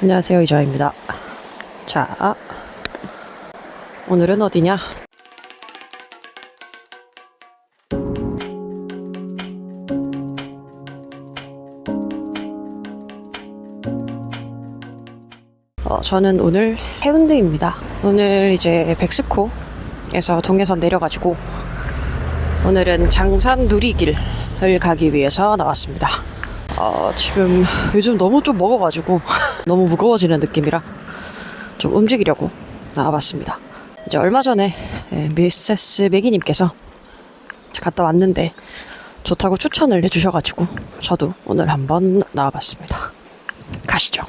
안녕하세요 이저입니다. 자, 오늘은 어디냐? 어, 저는 오늘 해운대입니다. 오늘 이제 백스코에서 동해선 내려가지고 오늘은 장산 누리길을 가기 위해서 나왔습니다. 어, 지금 요즘 너무 좀 먹어가지고 너무 무거워지는 느낌이라 좀 움직이려고 나와봤습니다. 이제 얼마 전에 예, 미세스 매기님께서 갔다 왔는데 좋다고 추천을 해주셔가지고 저도 오늘 한번 나와봤습니다. 가시죠.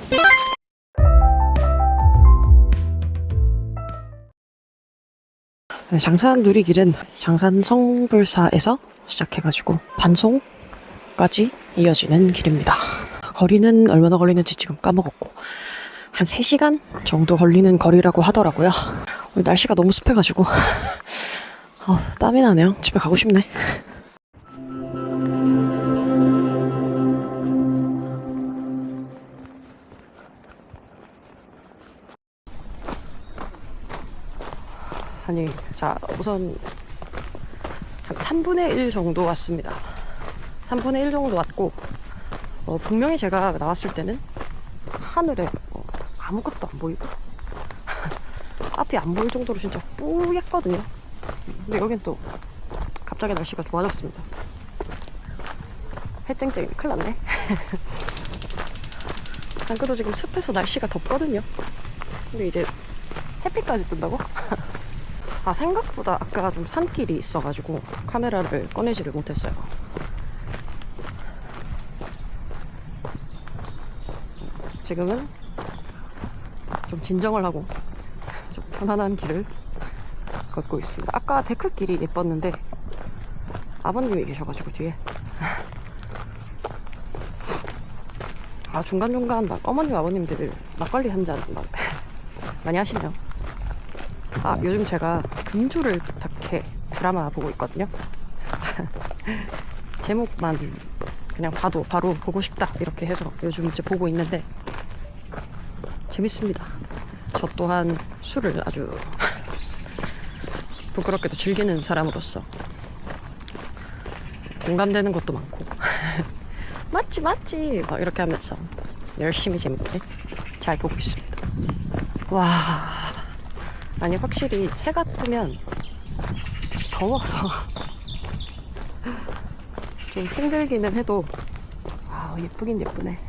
네, 장산 누리길은 장산 성불사에서 시작해가지고 반송까지 이어지는 길입니다. 거리는 얼마나 걸리는지 지금 까먹었고 한 3시간 정도 걸리는 거리라고 하더라고요. 오늘 날씨가 너무 습해가지고 어, 땀이 나네요. 집에 가고 싶네. 아니, 자, 우선 한 3분의 1 정도 왔습니다. 3분의 1 정도 왔고, 어, 분명히 제가 나왔을 때는 하늘에 어, 아무것도 안 보이고, 앞이 안 보일 정도로 진짜 뿌였거든요. 근데 여긴 또 갑자기 날씨가 좋아졌습니다. 해쨍쨍 큰일 났네. 안 그래도 지금 습해서 날씨가 덥거든요. 근데 이제 햇빛까지 뜬다고? 아 생각보다 아까 좀 산길이 있어가지고 카메라를 꺼내지를 못했어요. 지금은 좀 진정을 하고 좀 편안한 길을 걷고 있습니다. 아까 데크 길이 예뻤는데 아버님이 계셔가지고 뒤에 아 중간중간 막 어머님 아버님들 막걸리 한 잔 막 많이 하시네요. 아, 요즘 제가 금주를 부탁해 드라마 보고 있거든요. 제목만 그냥 봐도 바로 보고 싶다 이렇게 해서 요즘 이제 보고 있는데 재밌습니다. 저 또한 술을 아주 부끄럽게도 즐기는 사람으로서 공감되는 것도 많고 맞지 맞지 막 이렇게 하면서 열심히 재밌게 잘 보고 있습니다. 와 아니 확실히 해가 뜨면 더워서 좀 힘들기는 해도 아 예쁘긴 예쁘네.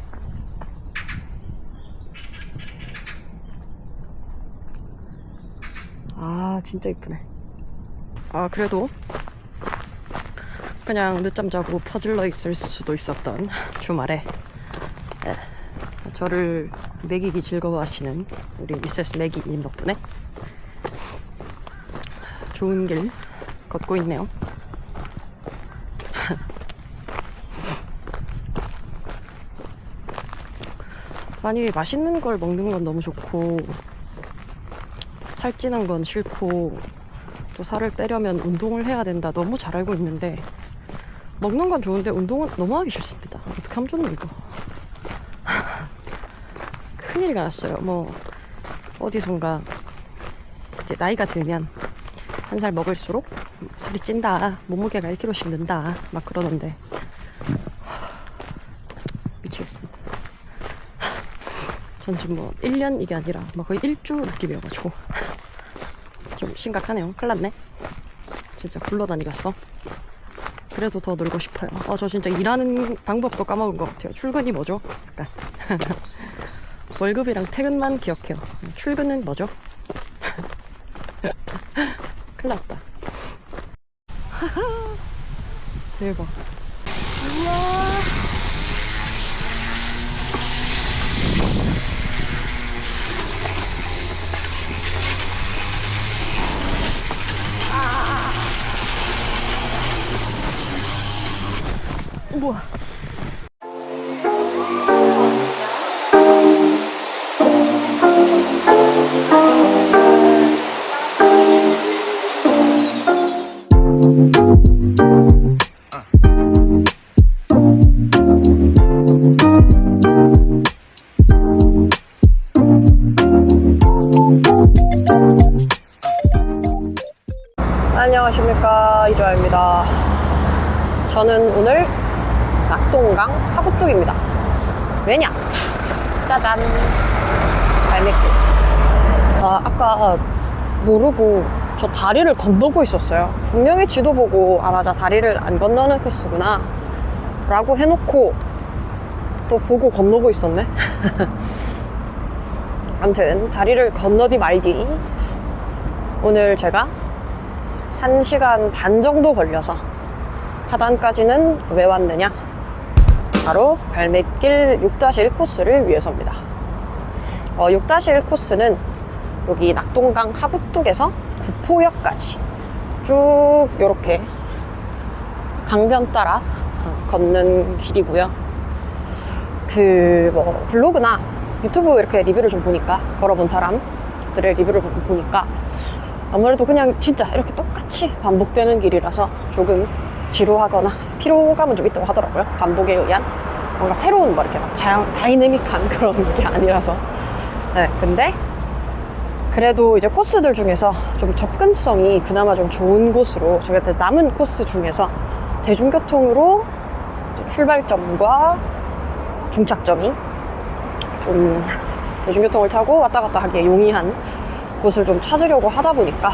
아 진짜 예쁘네. 아 그래도 그냥 늦잠 자고 퍼질러 있을 수도 있었던 주말에 에, 저를 먹이기 즐거워하시는 우리 미세스 매기님 덕분에 좋은 길 걷고 있네요. 아니 맛있는 걸 먹는 건 너무 좋고 살찌는 건 싫고 또 살을 빼려면 운동을 해야 된다 너무 잘 알고 있는데 먹는 건 좋은데 운동은 너무 하기 싫습니다. 어떻게 하면 좋나 이거. 큰일이 났어요. 뭐 어디선가 이제 나이가 들면 한 살 먹을수록 살이 찐다. 몸무게가 1kg씩 는다. 막 그러던데 미치겠습니다. 전 지금 뭐 1년 이게 아니라 막 거의 1주 느낌이어가지고 좀 심각하네요. 큰일 났네. 진짜 굴러다니겠어. 그래도 더 놀고 싶어요. 어, 저 진짜 일하는 방법도 까먹은 것 같아요. 출근이 뭐죠? 약간. 월급이랑 퇴근만 기억해요. 출근은 뭐죠? 큰일 났다. 대박. 우와. 안녕하십니까 이조아입니다. 저는 오늘 낙동강 하구뚝입니다. 왜냐? 짜잔. 발매길. 아, 아까 아, 모르고 저 다리를 건너고 있었어요. 분명히 지도 보고 아 맞아 다리를 안 건너는 코스구나 라고 해놓고 또 보고 건너고 있었네. 아무튼 다리를 건너디 말디 오늘 제가 1시간 반 정도 걸려서 하단까지는 왜 왔느냐? 바로 발매길 6-1 코스를 위해서입니다. 어, 6-1 코스는 여기 낙동강 하북뚝에서 구 포역까지 쭉 이렇게 강변 따라 어, 걷는 길이고요. 그 뭐 블로그나 유튜브 이렇게 리뷰를 좀 보니까 걸어본 사람들의 리뷰를 보- 보니까 아무래도 그냥 진짜 이렇게 똑같이 반복되는 길이라서 조금 지루하거나 피로감은 좀 있다고 하더라고요. 반복에 의한 뭔가 새로운 뭐 이렇게 막 다양, 다이내믹한 그런 게 아니라서. 네, 근데 그래도 이제 코스들 중에서 좀 접근성이 그나마 좀 좋은 곳으로 저희한테 남은 코스 중에서 대중교통으로 출발점과 종착점이 좀 대중교통을 타고 왔다 갔다 하기에 용이한 곳을 좀 찾으려고 하다 보니까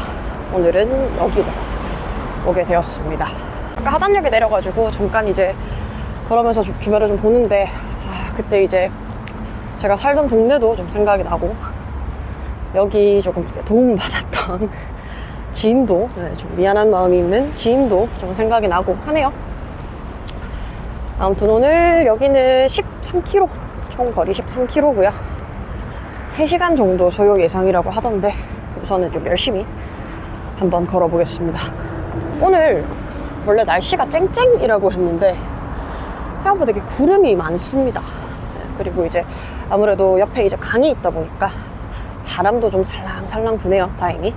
오늘은 여기로 오게 되었습니다. 아까 하단역에 내려가지고 잠깐 이제 그러면서 주, 주변을 좀 보는데 아, 그때 이제 제가 살던 동네도 좀 생각이 나고 여기 조금 도움받았던 지인도 네, 좀 미안한 마음이 있는 지인도 좀 생각이 나고 하네요. 아무튼 오늘 여기는 13km 총 거리 13km고요. 3시간 정도 소요 예상이라고 하던데 우선은 좀 열심히 한번 걸어보겠습니다. 오늘 원래 날씨가 쨍쨍이라고 했는데 생각보다 되게 구름이 많습니다. 네, 그리고 이제 아무래도 옆에 이제 강이 있다 보니까 바람도 좀 살랑살랑 부네요. 다행히.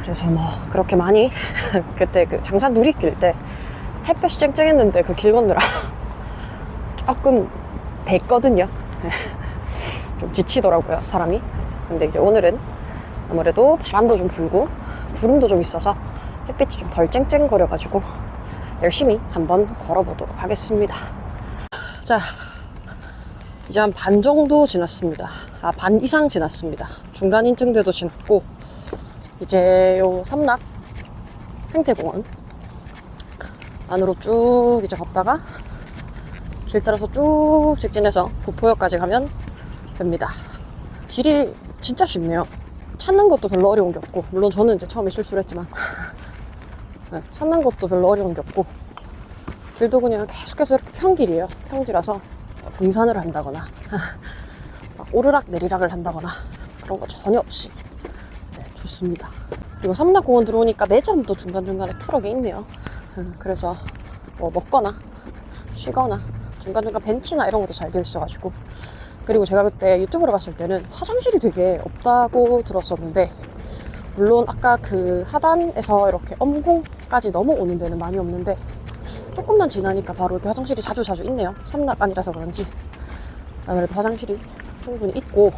그래서 뭐 그렇게 많이 그때 그 장산 누리길 때 햇볕이 쨍쨍했는데 그 길 건너라 조금 됐거든요. 네. 좀 지치더라고요, 사람이. 근데 이제 오늘은 아무래도 바람도 좀 불고 구름도 좀 있어서 햇빛이 좀 덜 쨍쨍거려 가지고 열심히 한번 걸어보도록 하겠습니다. 자, 이제 한 반 정도 지났습니다. 아, 반 이상 지났습니다. 중간 인증대도 지났고, 이제 요 삼락 생태공원 안으로 쭉 이제 걷다가 길 따라서 쭉 직진해서 구포역까지 가면 됩니다. 길이 진짜 쉽네요. 찾는 것도 별로 어려운 게 없고, 물론 저는 이제 처음에 실수를 했지만, 네, 찾는 것도 별로 어려운 게 없고, 길도 그냥 계속해서 이렇게 평길이에요. 평지라서 뭐 등산을 한다거나, 막 오르락 내리락을 한다거나, 그런 거 전혀 없이, 네, 좋습니다. 그리고 삼락공원 들어오니까 매점 또 중간중간에 트럭이 있네요. 음, 그래서 뭐 먹거나, 쉬거나, 중간중간 벤치나 이런 것도 잘 되어 있어가지고, 그리고 제가 그때 유튜브로 봤을 때는 화장실이 되게 없다고 들었었는데 물론 아까 그 하단에서 이렇게 엄공까지 넘어오는 데는 많이 없는데 조금만 지나니까 바로 이렇게 화장실이 자주 자주 있네요. 삼락 아니라서 그런지. 아무래도 화장실이 충분히 있고.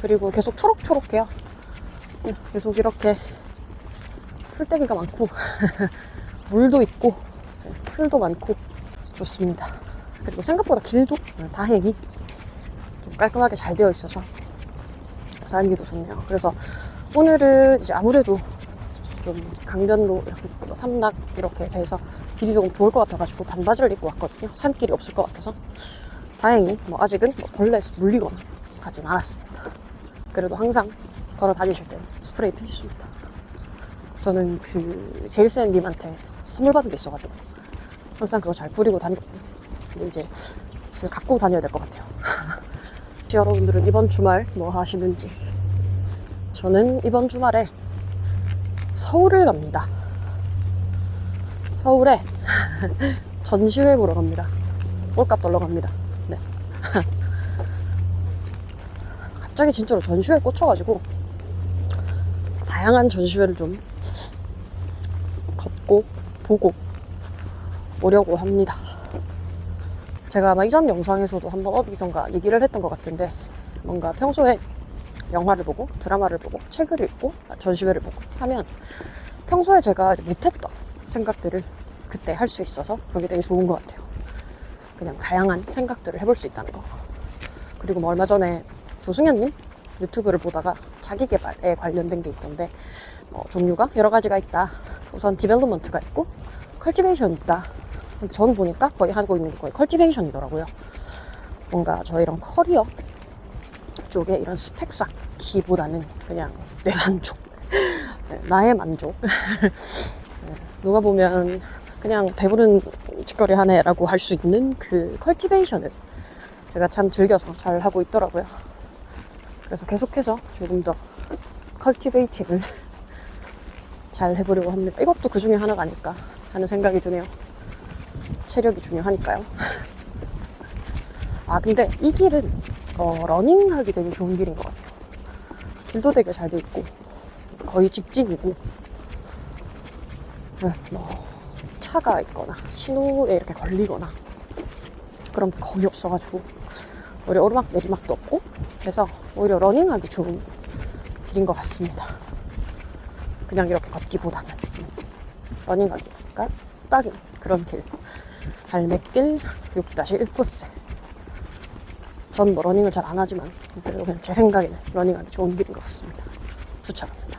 그리고 계속 초록초록해요. 음, 계속 이렇게 풀떼기가 많고. 물도 있고. 네, 풀도 많고. 좋습니다. 그리고 생각보다 길도 네, 다행히 좀 깔끔하게 잘 되어 있어서 다니기도 좋네요. 그래서 오늘은 이제 아무래도 좀 강변로 이렇게 뭐 삼락 이렇게 돼서 길이 조금 좋을 것 같아가지고 반바지를 입고 왔거든요. 산길이 없을 것 같아서 다행히 뭐 아직은 뭐 벌레 물리거나 하진 않았습니다. 그래도 항상 걸어 다니실 때는 스프레이 필수입니다. 저는 그 제일 센 님한테 선물 받은 게 있어가지고 항상 그거 잘 뿌리고 다니거든요. 근데 이제 슬 갖고 다녀야 될 것 같아요. 여러분들은 이번 주말 뭐 하시는지 저는 이번 주말에 서울을 갑니다. 서울에 전시회 보러 갑니다. 올값 떨러 갑니다. 네. 갑자기 진짜로 전시회에 꽂혀가지고 다양한 전시회를 좀 걷고 보고 오려고 합니다. 제가 아마 이전 영상에서도 한번 어디선가 얘기를 했던 것 같은데 뭔가 평소에 영화를 보고 드라마를 보고 책을 읽고 전시회를 보고 하면 평소에 제가 못했던 생각들을 그때 할 수 있어서 그게 되게 좋은 것 같아요. 그냥 다양한 생각들을 해볼 수 있다는 거. 그리고 뭐 얼마 전에 조승현님 유튜브를 보다가 자기 개발에 관련된 게 있던데 뭐 종류가 여러 가지가 있다. 우선 디벨롭먼트가 있고 컬티베이션이 있다. 근데 저는 보니까 거의 하고 있는 게 거의 컬티베이션이더라고요. 뭔가 저 이런 커리어 쪽에 이런 스펙 쌓기보다는 그냥 내 만족, 네, 나의 만족. 네, 누가 보면 그냥 배부른 짓거리 하네라고 할 수 있는 그 컬티베이션을 제가 참 즐겨서 잘 하고 있더라고요. 그래서 계속해서 조금 더 컬티베이팅을 잘 해보려고 합니다. 이것도 그 중에 하나가 아닐까 하는 생각이 드네요. 체력이 중요하니까요. 아, 근데 이 길은 어, 러닝하기 되게 좋은 길인 것 같아요. 길도 되게 잘 돼 있고 거의 직진이고 네, 뭐 차가 있거나 신호에 이렇게 걸리거나 그런 게 거의 없어가지고 오히려 오르막 내리막도 없고 그래서 오히려 러닝하기 좋은 길인 것 같습니다. 그냥 이렇게 걷기보다는 음, 러닝하기가 딱인 그런 길 갈매길 6-1 코스 전 뭐 러닝을 잘 안 하지만 그래도 그냥 제 생각에는 러닝하기 좋은 길인 것 같습니다. 추천합니다.